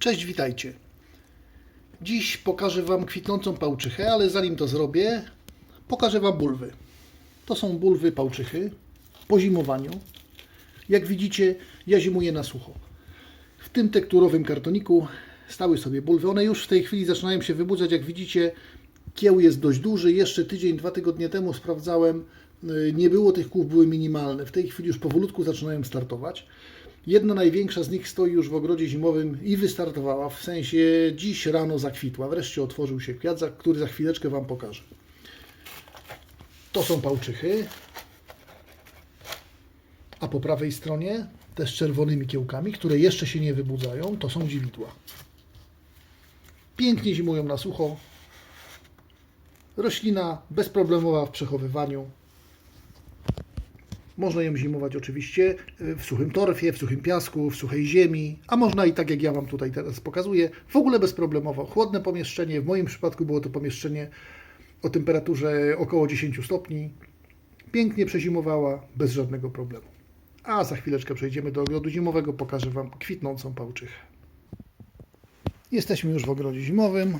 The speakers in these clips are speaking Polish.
Cześć, witajcie. Dziś pokażę Wam kwitnącą pałczychę, ale zanim to zrobię, pokażę Wam bulwy. To są bulwy pałczychy po zimowaniu. Jak widzicie, ja zimuję na sucho. W tym tekturowym kartoniku stały sobie bulwy. One już w tej chwili zaczynają się wybudzać. Jak widzicie, kieł jest dość duży. Jeszcze tydzień, dwa tygodnie temu sprawdzałem, nie było tych kół, były minimalne. W tej chwili już powolutku zaczynają startować. Jedna największa z nich stoi już w ogrodzie zimowym i wystartowała, w sensie dziś rano zakwitła. Wreszcie otworzył się kwiat, który za chwileczkę Wam pokażę. To są pałczychy. A po prawej stronie, te z czerwonymi kiełkami, które jeszcze się nie wybudzają, to są dziwidła. Pięknie zimują na sucho. Roślina bezproblemowa w przechowywaniu. Można ją zimować oczywiście y, w suchym torfie, w suchym piasku, w suchej ziemi, a można i tak jak ja Wam tutaj teraz pokazuję, w ogóle bezproblemowo. Chłodne pomieszczenie, w moim przypadku było to pomieszczenie o temperaturze około 10 stopni. Pięknie przezimowała, bez żadnego problemu. A za chwileczkę przejdziemy do ogrodu zimowego, pokażę Wam kwitnącą pałczychę. Jesteśmy już w ogrodzie zimowym.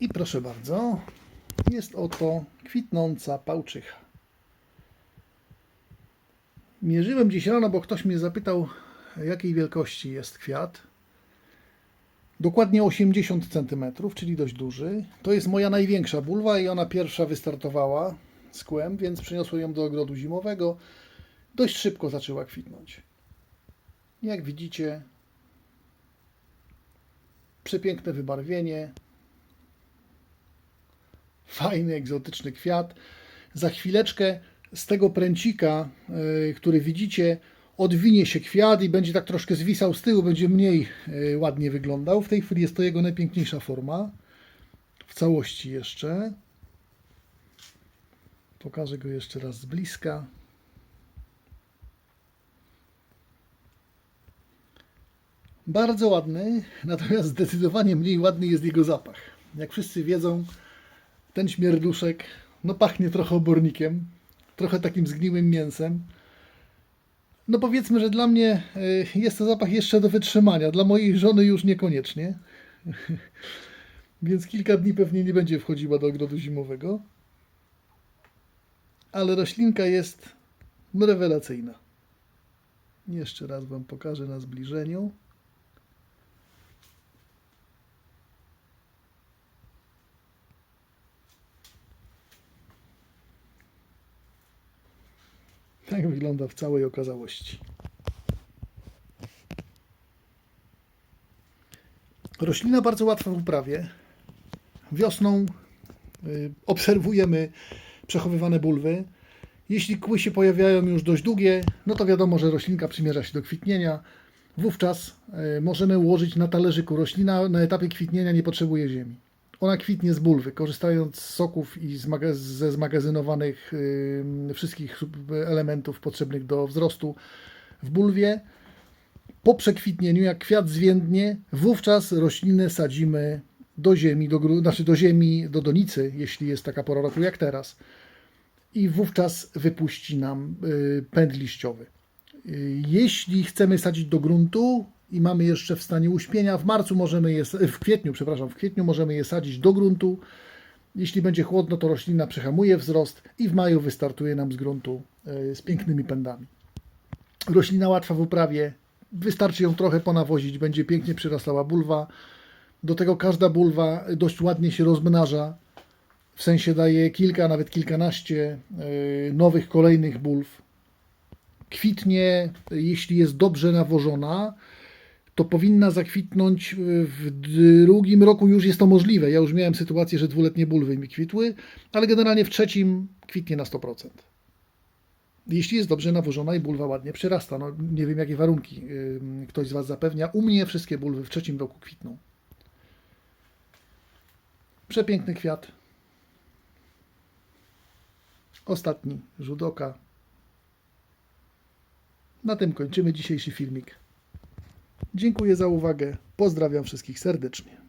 I proszę bardzo, jest oto kwitnąca pałczycha. Mierzyłem dziś rano, bo ktoś mnie zapytał, jakiej wielkości jest kwiat. Dokładnie 80 cm, czyli dość duży. To jest moja największa bulwa i ona pierwsza wystartowała z kłem, więc przyniosłem ją do ogrodu zimowego. Dość szybko zaczęła kwitnąć. Jak widzicie, przepiękne wybarwienie, fajny, egzotyczny kwiat. Za chwileczkę z tego pręcika, y, który widzicie, odwinie się kwiat i będzie tak troszkę zwisał z tyłu, będzie mniej y, ładnie wyglądał. W tej chwili jest to jego najpiękniejsza forma. W całości jeszcze. Pokażę go jeszcze raz z bliska. Bardzo ładny, natomiast zdecydowanie mniej ładny jest jego zapach. Jak wszyscy wiedzą, ten śmierduszek no pachnie trochę obornikiem, trochę takim zgniłym mięsem. No powiedzmy, że dla mnie y, jest to zapach jeszcze do wytrzymania, dla mojej żony już niekoniecznie. Więc kilka dni pewnie nie będzie wchodziła do ogrodu zimowego. Ale roślinka jest rewelacyjna. Jeszcze raz Wam pokażę na zbliżeniu. Tak wygląda w całej okazałości. Roślina bardzo łatwa w uprawie. Wiosną y, obserwujemy przechowywane bulwy. Jeśli kły się pojawiają już dość długie, no to wiadomo, że roślinka przymierza się do kwitnienia. Wówczas y, możemy ułożyć na talerzyku. Roślina na etapie kwitnienia nie potrzebuje ziemi. Ona kwitnie z bulwy, korzystając z soków i z magaz- ze zmagazynowanych wszystkich elementów potrzebnych do wzrostu w bulwie. Po przekwitnieniu, jak kwiat zwiędnie, wówczas roślinę sadzimy do ziemi, do, znaczy do ziemi, do donicy, jeśli jest taka pora roku jak teraz. I wówczas wypuści nam y, pęd liściowy. Y, Jeśli chcemy sadzić do gruntu i mamy jeszcze w stanie uśpienia, w marcu możemy je, w kwietniu, przepraszam, w kwietniu możemy je sadzić do gruntu. Jeśli będzie chłodno, to roślina przehamuje wzrost i w maju wystartuje nam z gruntu y, z pięknymi pędami. Roślina łatwa w uprawie, wystarczy ją trochę ponawozić, będzie pięknie przyrastała bulwa. Do tego każda bulwa dość ładnie się rozmnaża, w sensie daje kilka, nawet kilkanaście y, nowych, kolejnych bulw kwitnie, jeśli jest dobrze nawożona, to powinna zakwitnąć w drugim roku już jest to możliwe. Ja już miałem sytuację, że dwuletnie bulwy mi kwitły, ale generalnie w trzecim kwitnie na 100%. Jeśli jest dobrze nawożona i bulwa ładnie przyrasta. No, nie wiem, jakie warunki ktoś z Was zapewnia. U mnie wszystkie bulwy w trzecim roku kwitną. Przepiękny kwiat. Ostatni rzut oka. Na tym kończymy dzisiejszy filmik. Dziękuję za uwagę. Pozdrawiam wszystkich serdecznie.